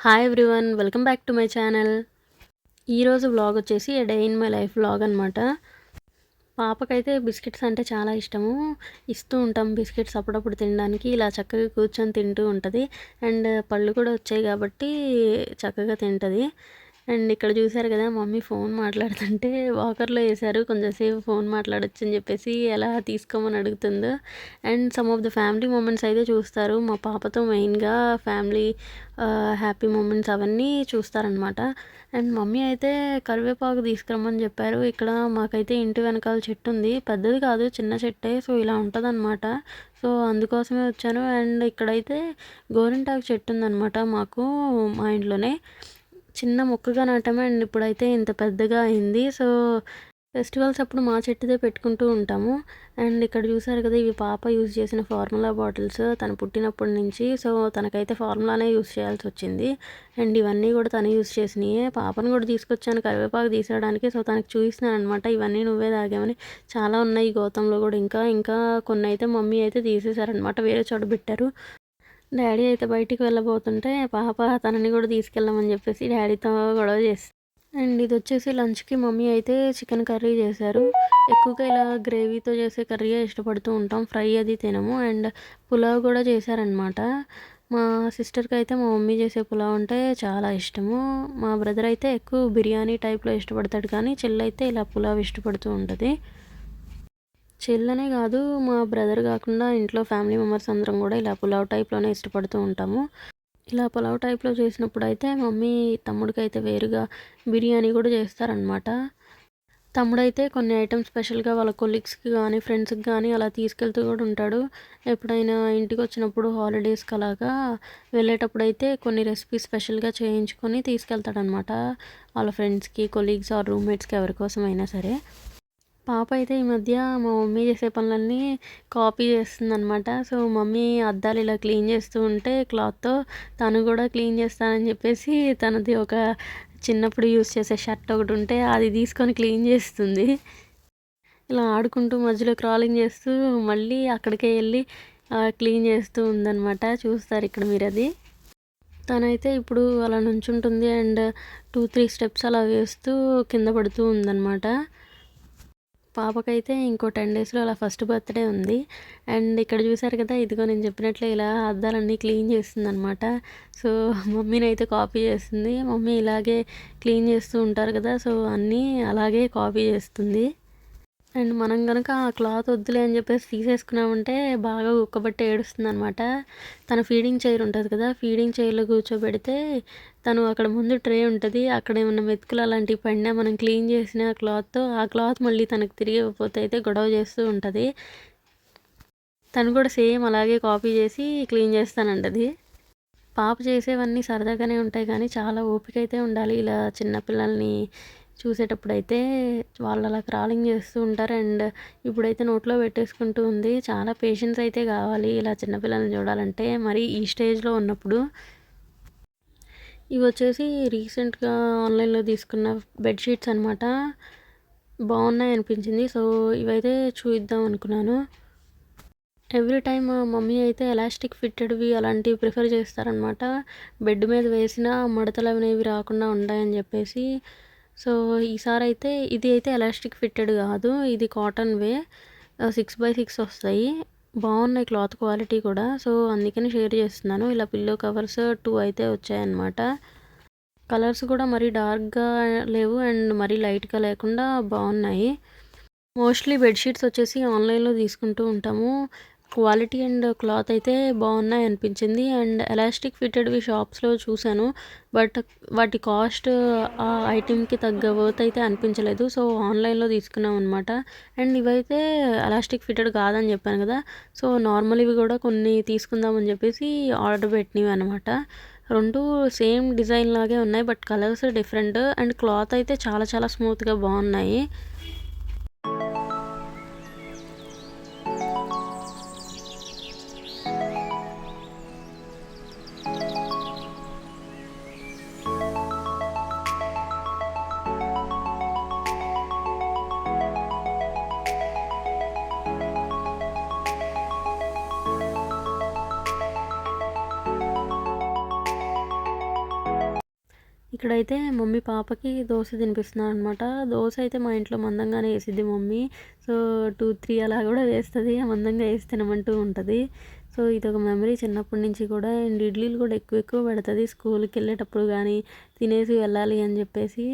Hi everyone welcome back to my channel ఈరోజు vlog వచ్చేసి day in my life vlog అనమాట పాపకైతే biscuits అంటే చాలా ఇష్టము. ఇస్తూ ఉంటాం బిస్కెట్స్ అప్పుడప్పుడు తినడానికి ఇలా చక్కగా కూర్చొని తింటూ ఉంటుంది. అండ్ పళ్ళు కూడా వచ్చాయి కాబట్టి చక్కగా తింటుంది. అండ్ ఇక్కడ చూసారు కదా మమ్మీ ఫోన్ మాట్లాడుతుంటే వాకర్లో వేశారు కొంచెంసేపు ఫోన్ మాట్లాడొచ్చు అని చెప్పేసి ఎలా తీసుకోమని అడుగుతుందో. And some of the family moments అయితే చూస్తారు. మా పాపతో మెయిన్గా ఫ్యామిలీ హ్యాపీ మూమెంట్స్ అవన్నీ చూస్తారనమాట అండ్ మమ్మీ అయితే కరివేపాకు తీసుకురమ్మని చెప్పారు. ఇక్కడ మాకైతే ఇంటి వెనకాల చెట్టు ఉంది. పెద్దది కాదు చిన్న చెట్టే సో ఇలా ఉంటుందన్నమాట. సో అందుకోసమే వచ్చాను. అండ్ ఇక్కడైతే గోరింటాకు చెట్టు ఉందన్నమాట మాకు మా ఇంట్లోనే. చిన్న మొక్కగా నాటమే అండ్ ఇప్పుడైతే ఇంత పెద్దగా అయింది. సో ఫెస్టివల్స్ అప్పుడు మా చెట్టుదే పెట్టుకుంటూ ఉంటాము. అండ్ ఇక్కడ చూసారు కదా ఇవి పాప యూజ్ చేసిన ఫార్ములా బాటిల్స్ తను పుట్టినప్పటి నుంచి. సో తనకైతే ఫార్ములానే యూజ్ చేయాల్సి వచ్చింది. అండ్ ఇవన్నీ కూడా తను యూజ్ చేసినాయి. పాపను కూడా తీసుకొచ్చాను కరివేపాకు తీసేయడానికి. సో తనకు చూపిస్తున్నాను అనమాట ఇవన్నీ నువ్వే తాగామని చాలా ఉన్నాయి గౌతంలో కూడా. ఇంకా ఇంకా కొన్ని అయితే మమ్మీ అయితే తీసేశారనమాట వేరే చోట పెట్టారు. డాడీ అయితే బయటికి వెళ్ళబోతుంటే పాప తనని కూడా తీసుకెళ్ళమని చెప్పేసి డాడీతో గొడవ చేస్తుంది అండ్ ఇది వచ్చేసి లంచ్కి మమ్మీ అయితే చికెన్ కర్రీ చేశారు. ఎక్కువగా ఇలా గ్రేవీతో చేసే కర్రీయే ఇష్టపడుతూ ఉంటాం. ఫ్రై అది తినము. అండ్ పులావ్ కూడా చేశారనమాట మా సిస్టర్కి అయితే మా మమ్మీ చేసే పులావ్ అంటే చాలా ఇష్టము. మా బ్రదర్ అయితే ఎక్కువ బిర్యానీ టైప్లో ఇష్టపడతాడు కానీ చెల్లైతే ఇలా పులావ్ ఇష్టపడుతూ ఉంటుంది. చెల్లనే కాదు మా బ్రదర్ కాకుండా ఇంట్లో ఫ్యామిలీ మెంబర్స్ అందరం కూడా ఇలా పులావ్ టైప్లోనే ఇష్టపడుతూ ఉంటాము. ఇలా పులావ్ టైప్లో చేసినప్పుడు అయితే మమ్మీ తమ్ముడికి అయితే వేరుగా బిర్యానీ కూడా చేస్తారనమాట తమ్ముడైతే కొన్ని ఐటమ్స్ స్పెషల్గా వాళ్ళ కొలీగ్స్కి కానీ ఫ్రెండ్స్కి కానీ అలా తీసుకెళ్తూ కూడా ఉంటాడు. ఎప్పుడైనా ఇంటికి వచ్చినప్పుడు హాలిడేస్కి అలాగా వెళ్ళేటప్పుడు అయితే కొన్ని రెసిపీస్ స్పెషల్గా చేయించుకొని తీసుకెళ్తాడనమాట వాళ్ళ ఫ్రెండ్స్కి కొలీగ్స్ ఆర్ రూమ్మేట్స్కి ఎవరికోసమైనా సరే. పాప అయితే ఈ మధ్య మా మమ్మీ చేసే పనులన్నీ కాపీ చేస్తుందనమాట సో మమ్మీ అద్దాలు ఇలా క్లీన్ చేస్తూ ఉంటే క్లాత్తో తను కూడా క్లీన్ చేస్తానని చెప్పేసి తనది ఒక చిన్నప్పుడు యూస్ చేసే షర్ట్ ఒకటి ఉంటే అది తీసుకొని క్లీన్ చేస్తుంది. ఇలా ఆడుకుంటూ మధ్యలో క్రాలింగ్ చేస్తూ మళ్ళీ అక్కడికే వెళ్ళి క్లీన్ చేస్తూ ఉందన్నమాట. చూస్తారు ఇక్కడ మీరు అది. తనైతే ఇప్పుడు అలా నుంచుంటుంది అండ్ టూ త్రీ స్టెప్స్ అలా వేస్తూ కింద పడుతూ ఉందన్నమాట. పాపకైతే ఇంకో టెన్ డేస్లో అలా ఫస్ట్ బర్త్డే ఉంది. అండ్ ఇక్కడ చూసారు కదా ఇదిగో నేను చెప్పినట్లే ఇలా అద్దాలన్నీ క్లీన్ చేస్తుంది అనమాట సో మమ్మీని అయితే కాపీ చేస్తుంది. మమ్మీ ఇలాగే క్లీన్ చేస్తూ ఉంటారు కదా సో అన్నీ అలాగే కాపీ చేస్తుంది. అండ్ మనం కనుక ఆ క్లాత్ వద్దులే అని చెప్పేసి తీసేసుకున్నామంటే బాగా ఉక్కబట్టి ఏడుస్తుంది అనమాట తన ఫీడింగ్ చైర్ ఉంటుంది కదా ఫీడింగ్ చైర్లో కూర్చోబెడితే తను అక్కడ ముందు ట్రే ఉంటుంది అక్కడ ఏమన్నా మెతుకులు అలాంటివి పడినా మనం క్లీన్ చేసిన క్లాత్తో ఆ క్లాత్ మళ్ళీ తనకు తిరిగి పోతే అయితే గొడవ చేస్తూ ఉంటుంది. తను కూడా సేమ్ అలాగే కాపీ చేసి క్లీన్ చేస్తానంటది. పాప చేసేవన్నీ సరదాగానే ఉంటాయి కానీ చాలా ఓపిక అయితే ఉండాలి ఇలా చిన్నపిల్లల్ని చూసేటప్పుడు అయితే వాళ్ళు అలా క్రాలింగ్ చేస్తూ ఉంటారు. అండ్ ఇప్పుడైతే నోట్లో పెట్టేసుకుంటూ ఉంది. చాలా పేషెన్స్ అయితే కావాలి ఇలా చిన్నపిల్లల్ని చూడాలంటే. మరి ఈ స్టేజ్లో ఉన్నప్పుడు ఇవి వచ్చేసి రీసెంట్గా ఆన్లైన్లో తీసుకున్న బెడ్షీట్స్ అనమాట బాగున్నాయి అనిపించింది. సో ఇవైతే చూద్దాం అనుకున్నాను. ఎవ్రీ టైమ్ మమ్మీ అయితే ఎలాస్టిక్ ఫిట్టెడ్వి అలాంటివి ప్రిఫర్ చేస్తారనమాట బెడ్ మీద వేసిన మడతలు అనేవి రాకుండా ఉంటాయని చెప్పేసి సో ఈసారి అయితే ఇది అయితే ఎలాస్టిక్ ఫిట్టెడ్ కాదు. ఇది కాటన్ వే. సిక్స్ బై సిక్స్ వస్తాయి. బాగున్నాయి క్లాత్ క్వాలిటీ కూడా. సో అందుకని షేర్ చేస్తున్నాను. ఇలా పిల్లో కవర్స్ టూ అయితే వచ్చాయన్నమాట. కలర్స్ కూడా మరీ డార్క్గా లేవు అండ్ మరీ లైట్గా లేకుండా బాగున్నాయి. మోస్ట్లీ బెడ్షీట్స్ వచ్చేసి ఆన్లైన్లో తీసుకుంటూ ఉంటాము. క్వాలిటీ అండ్ క్లాత్ అయితే బాగున్నాయి అనిపించింది. అండ్ ఎలాస్టిక్ ఫిట్టెడ్వి షాప్స్లో చూశాను. బట్ వాటి కాస్ట్ ఆ ఐటెంకి తగ్గ వర్త్ అయితే అనిపించలేదు. సో ఆన్లైన్లో తీసుకున్నాం అనమాట అండ్ ఇవైతే ఎలాస్టిక్ ఫిట్టెడ్ కాదని చెప్పాను కదా. సో నార్మల్ ఇవి కూడా కొన్ని తీసుకుందామని చెప్పేసి ఆర్డర్ పెట్టినవి అనమాట రెండు సేమ్ డిజైన్ లాగే ఉన్నాయి. But colours different. And cloth అయితే చాలా చాలా స్మూత్గా బాగున్నాయి. ఇక్కడైతే మమ్మీ పాపకి దోశ తినిపిస్తున్నాను అనమాట దోశ అయితే మా ఇంట్లో మందంగానే వేసిద్ది మమ్మీ. సో టూ త్రీ అలా కూడా వేస్తుంది. మందంగా వేసి తినమంటూ ఉంటుంది. సో ఇది ఒక మెమరీ చిన్నప్పటి నుంచి కూడా. అండ్ ఇడ్లీలు కూడా ఎక్కువ ఎక్కువ పెడుతుంది. స్కూల్కి వెళ్ళేటప్పుడు కానీ తినేసి వెళ్ళాలి అని చెప్పేసి.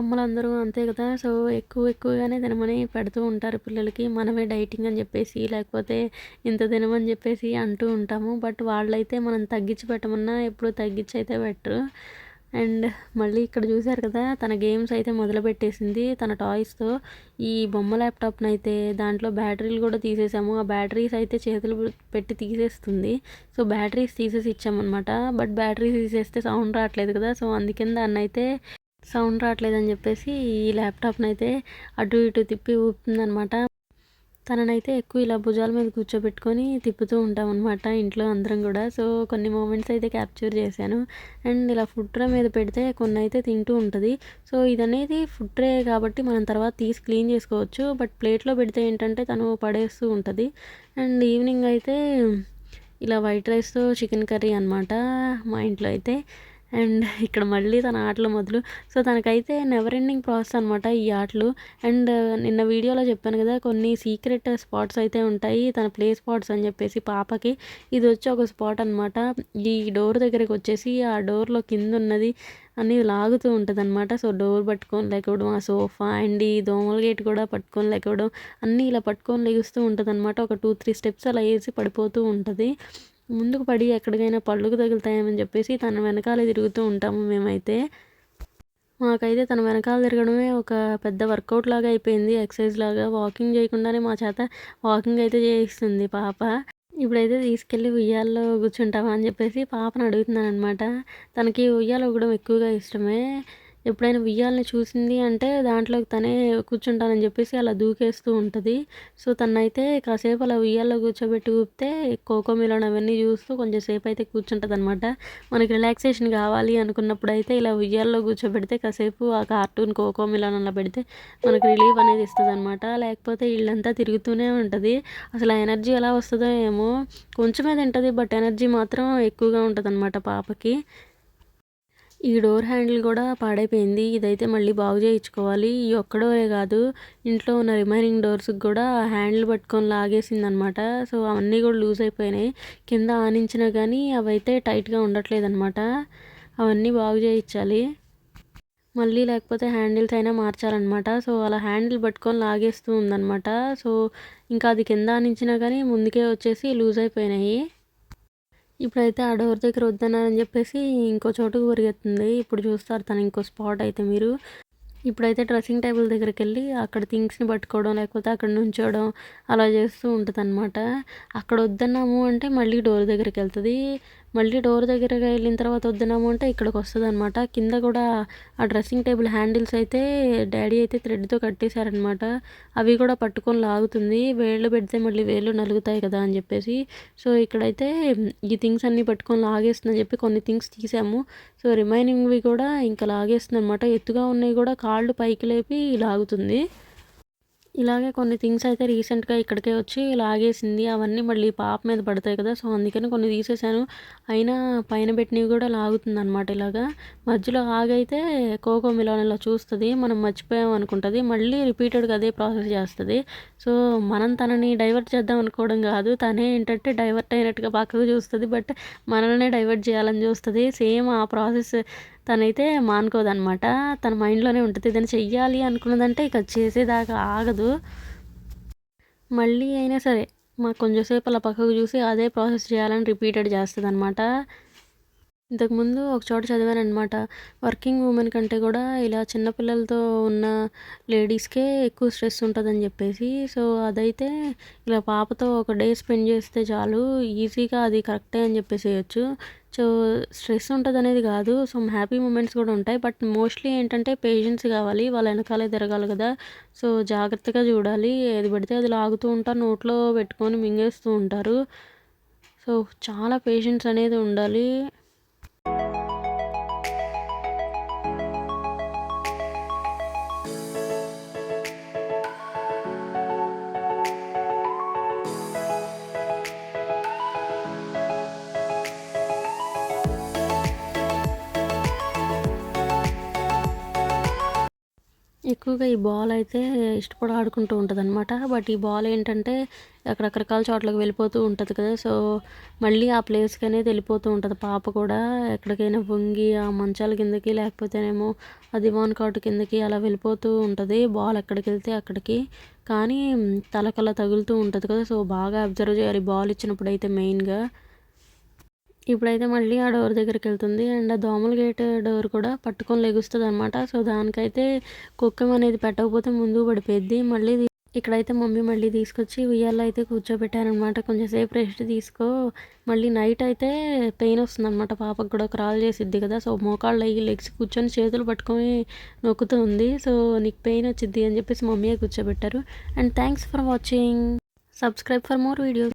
అమ్మలందరూ అంతే కదా. సో ఎక్కువ ఎక్కువగానే తినమని పెడుతూ ఉంటారు పిల్లలకి. మనమే డైటింగ్ అని చెప్పేసి లేకపోతే ఇంత తినమని చెప్పేసి అంటూ ఉంటాము. బట్ వాళ్ళైతే మనం తగ్గించి పెట్టమన్నా ఎప్పుడు తగ్గించి అయితే పెట్టరు. అండ్ మళ్ళీ ఇక్కడ చూశారు కదా తన గేమ్స్ అయితే మొదలుపెట్టేసింది తన టాయ్స్తో. ఈ బొమ్మ ల్యాప్టాప్ని అయితే దాంట్లో బ్యాటరీలు కూడా తీసేసాము. ఆ బ్యాటరీస్ అయితే చేతులు పెట్టి తీసేస్తుంది. సో బ్యాటరీస్ తీసేసి ఇచ్చామన్నమాట. బట్ బ్యాటరీస్ తీసేస్తే సౌండ్ రావట్లేదు కదా. సో అందుకని దాన్ని అయితే సౌండ్ రావట్లేదని చెప్పేసి ఈ ల్యాప్టాప్ని అయితే అటు ఇటు తిప్పి ఊపుతుందనమాట తననైతే ఎక్కువ ఇలా భుజాల మీద కూర్చోబెట్టుకొని తిప్పుతూ ఉంటాం అనమాట ఇంట్లో అందరం కూడా. సో కొన్ని మూమెంట్స్ అయితే క్యాప్చర్ చేశాను. అండ్ ఇలా ఫుడ్ ట్రే మీద పెడితే కొన్ని అయితే తింటూ ఉంటుంది. సో ఇదనేది ఫుడ్ ట్రే కాబట్టి మనం తర్వాత తీసి క్లీన్ చేసుకోవచ్చు. బట్ ప్లేట్లో పెడితే ఏంటంటే తను పడేస్తూ ఉంటుంది. అండ్ ఈవినింగ్ అయితే ఇలా వైట్ రైస్తో చికెన్ కర్రీ అనమాట మా ఇంట్లో అయితే. అండ్ ఇక్కడ మళ్ళీ తన ఆటలు మొదలు. సో తనకైతే నెవర్ ఎండింగ్ ప్రాసెస్ అనమాట ఈ ఆటలు. అండ్ నిన్న వీడియోలో చెప్పాను కదా కొన్ని సీక్రెట్ స్పాట్స్ అయితే ఉంటాయి తన ప్లే స్పాట్స్ అని చెప్పేసి పాపకి. ఇది వచ్చి ఒక స్పాట్ అనమాట ఈ డోర్ దగ్గరికి వచ్చేసి ఆ డోర్లో కింద ఉన్నది అని లాగుతూ ఉంటుంది అనమాట సో డోర్ పట్టుకొని లేకపోవడం ఆ సోఫా అండ్ ఈ దోమల గేట్ కూడా పట్టుకొని లేకపోవడం అన్నీ ఇలా పట్టుకొని లెగుస్తూ ఉంటుంది అనమాట ఒక టూ త్రీ స్టెప్స్ అలా వేసి పడిపోతూ ఉంటుంది. ముందుకు పడి ఎక్కడికైనా పళ్ళుకు తగులుతాయని చెప్పేసి తన వెనకాలే తిరుగుతూ ఉంటాము మేమైతే. మాకైతే తన వెనకాల తిరగడమే ఒక పెద్ద వర్కౌట్ లాగా అయిపోయింది ఎక్సర్సైజ్ లాగా. వాకింగ్ చేయకుండానే మా చేత వాకింగ్ అయితే చేయిస్తుంది పాప. ఇప్పుడైతే తీసుకెళ్ళి ఉయ్యాల్లో కూర్చుంటావా అని చెప్పేసి పాపను అడుగుతున్నాను అనమాట తనకి ఉయ్యాలు ఊగడం ఎక్కువగా ఇష్టమే. ఎప్పుడైనా ఉయ్యాలని చూసింది అంటే దాంట్లోకి తనే కూర్చుంటానని చెప్పేసి అలా దూకేస్తూ ఉంటుంది. సో తనైతే కాసేపు అలా ఉయ్యాల్లో కూర్చోబెట్టి ఊపితే కోకో మిలన్ అవన్నీ చూస్తూ కొంచెం సేపు అయితే కూర్చుంటుంది అనమాట మనకి రిలాక్సేషన్ కావాలి అనుకున్నప్పుడు అయితే ఇలా ఉయ్యాల్లో కూర్చోబెడితే కాసేపు ఆ కార్టూన్ కోకో మిలన్ అలా పెడితే మనకి రిలీఫ్ అనేది ఇస్తుంది అనమాట లేకపోతే ఇళ్ళంతా తిరుగుతూనే ఉంటుంది. అసలు ఎనర్జీ ఎలా వస్తుందో ఏమో కొంచెమే తింటుంది బట్ ఎనర్జీ మాత్రం ఎక్కువగా ఉంటుంది అనమాట పాపకి. ఈ డోర్ హ్యాండిల్ కూడా పాడైపోయింది. ఇదైతే మళ్ళీ బాగు చేయించుకోవాలి. ఈ ఒక్క డోరే కాదు ఇంట్లో ఉన్న రిమైనింగ్ డోర్స్కి కూడా హ్యాండిల్ పట్టుకొని లాగేసింది అనమాట సో అవన్నీ కూడా లూజ్ అయిపోయినాయి. కింద ఆనించినా కానీ అవైతే టైట్గా ఉండట్లేదు అనమాట అవన్నీ బాగు చేయించాలి. మళ్ళీ లేకపోతే హ్యాండిల్స్ అయినా మార్చాలన్నమాట సో అలా హ్యాండిల్ పట్టుకొని లాగేస్తూ ఉందన్నమాట సో ఇంకా అది కింద ఆనించినా కానీ ముందుకే వచ్చేసి లూజ్ అయిపోయినాయి. ఇప్పుడైతే ఆ డోర్ దగ్గర వద్దన్నారని చెప్పేసి ఇంకో చోటుకు పరిగెత్తుంది. ఇప్పుడు చూస్తారు తను ఇంకో స్పాట్ అయితే మీరు. ఇప్పుడైతే డ్రెస్సింగ్ టేబుల్ దగ్గరికి వెళ్ళి అక్కడ థింగ్స్ని పట్టుకోవడం లేకపోతే అక్కడ నుంచోవడం అలా చేస్తూ ఉంటుంది అనమాట అక్కడ వద్దన్నాము అంటే మళ్ళీ డోర్ దగ్గరికి వెళ్తుంది. మళ్ళీ డోర్ దగ్గరగా వెళ్ళిన తర్వాత వద్దునాము అంటే ఇక్కడికి వస్తుంది అనమాట కింద కూడా ఆ డ్రెస్సింగ్ టేబుల్ హ్యాండిల్స్ అయితే డాడీ అయితే థ్రెడ్తో కట్టేశారనమాట అవి కూడా పట్టుకొని లాగుతుంది. వేళ్ళు పెడితే మళ్ళీ వేళ్ళు నలుగుతాయి కదా అని చెప్పేసి. సో ఇక్కడైతే ఈ థింగ్స్ అన్నీ పట్టుకొని లాగేస్తుందని చెప్పి కొన్ని థింగ్స్ తీసాము. సో రిమైనింగ్వి కూడా ఇంకా లాగేస్తుంది అనమాట ఎత్తుగా ఉన్నాయి కూడా కాళ్ళు పైకి లేపి లాగుతుంది. ఇలాగే కొన్ని థింగ్స్ అయితే రీసెంట్గా ఇక్కడికే వచ్చి లాగేసింది. అవన్నీ మళ్ళీ పాప మీద పడతాయి కదా. సో అందుకని కొన్ని తీసేసాను. అయినా పైన పెట్టినవి కూడా లాగుతుంది అనమాట ఇలాగా. మధ్యలో ఆగైతే కోకో మిలాన్ ఇలా చూస్తుంది. మనం మర్చిపోయాం అనుకుంటుంది. మళ్ళీ రిపీటెడ్గా అదే ప్రాసెస్ చేస్తుంది. సో మనం తనని డైవర్ట్ చేద్దాం అనుకోవడం కాదు. తనే ఏంటంటే డైవర్ట్ అయినట్టుగా పక్కకు చూస్తుంది. బట్ మనల్నే డైవర్ట్ చేయాలని చూస్తుంది. సేమ్ ఆ ప్రాసెస్ తనైతే మానుకోదనమాట తన మైండ్లోనే ఉంటుంది ఏదైనా చెయ్యాలి అనుకున్నదంటే ఇక చేసేదాకా ఆగదు. మళ్ళీ అయినా సరే మాకు కొంచెంసేపు అలా పక్కకు చూసి అదే ప్రాసెస్ చేయాలని రిపీటెడ్ చేస్తుంది అనమాట ఇంతకుముందు ఒక చోట చదివానమాట వర్కింగ్ ఉమెన్ కంటే కూడా ఇలా చిన్నపిల్లలతో ఉన్న లేడీస్కే ఎక్కువ స్ట్రెస్ ఉంటుందని చెప్పేసి సో అదైతే ఇలా పాపతో ఒక డే స్పెండ్ చేస్తే చాలు ఈజీగా అది కరెక్టే అని చెప్పేసేయచ్చు. సో స్ట్రెస్ ఉంటుంది అనేది కాదు. సమ్ హ్యాపీ మూమెంట్స్ కూడా ఉంటాయి. బట్ మోస్ట్లీ ఏంటంటే పేషెన్స్ కావాలి. వాళ్ళ వెనకాలే తిరగాలి కదా. సో జాగ్రత్తగా చూడాలి. ఏది పడితే అది లాగుతూ ఉంటారు. నోట్లో పెట్టుకొని మింగేస్తూ ఉంటారు. సో చాలా పేషెన్స్ అనేది ఉండాలి. ఎక్కువగా ఈ బాల్ అయితే ఇష్టపడి ఆడుకుంటూ ఉంటుందన్నమాట. బట్ ఈ బాల్ ఏంటంటే అక్కడ రకరకాల చోట్లకు వెళ్ళిపోతూ ఉంటుంది కదా. సో మళ్ళీ ఆ ప్లేస్కి అనేది వెళ్ళిపోతూ ఉంటుంది. పాప కూడా ఎక్కడికైనా వంగి ఆ మంచాల కిందకి లేకపోతేనేమో ఆ దివాన్ కాటు కిందకి అలా వెళ్ళిపోతూ ఉంటుంది. బాల్ ఎక్కడికి వెళ్తే అక్కడికి. కానీ తలకలా తగులుతూ ఉంటుంది కదా. సో బాగా అబ్జర్వ్ చేయాలి. బాల్ ఇచ్చినప్పుడు అయితే మెయిన్గా. ఇప్పుడైతే మళ్ళీ ఆ డోర్ దగ్గరికి వెళ్తుంది అండ్ ఆ దోమల గేట్ డోర్ కూడా పట్టుకొని లెగుస్తుంది అనమాట సో దానికైతే కుక్కం అనేది పెట్టకపోతే ముందు పడిపోయింది మళ్ళీ ఇక్కడైతే మమ్మీ మళ్ళీ తీసుకొచ్చి ఉయ్యాల్లో అయితే కూర్చోబెట్టారనమాట కొంచెం సేపు రెస్ట్ తీసుకో. మళ్ళీ నైట్ అయితే పెయిన్ వస్తుంది అనమాట పాపకు కూడా క్రాల్ చేసిద్ది కదా. సో మోకాళ్ళు అయ్యి లెగ్స్ కూర్చొని చేతులు పట్టుకొని నొక్కుతూ ఉంది. సో నీకు పెయిన్ వచ్చింది అని చెప్పేసి మమ్మీయే కూర్చోబెట్టారు. And thanks for watching subscribe for more videos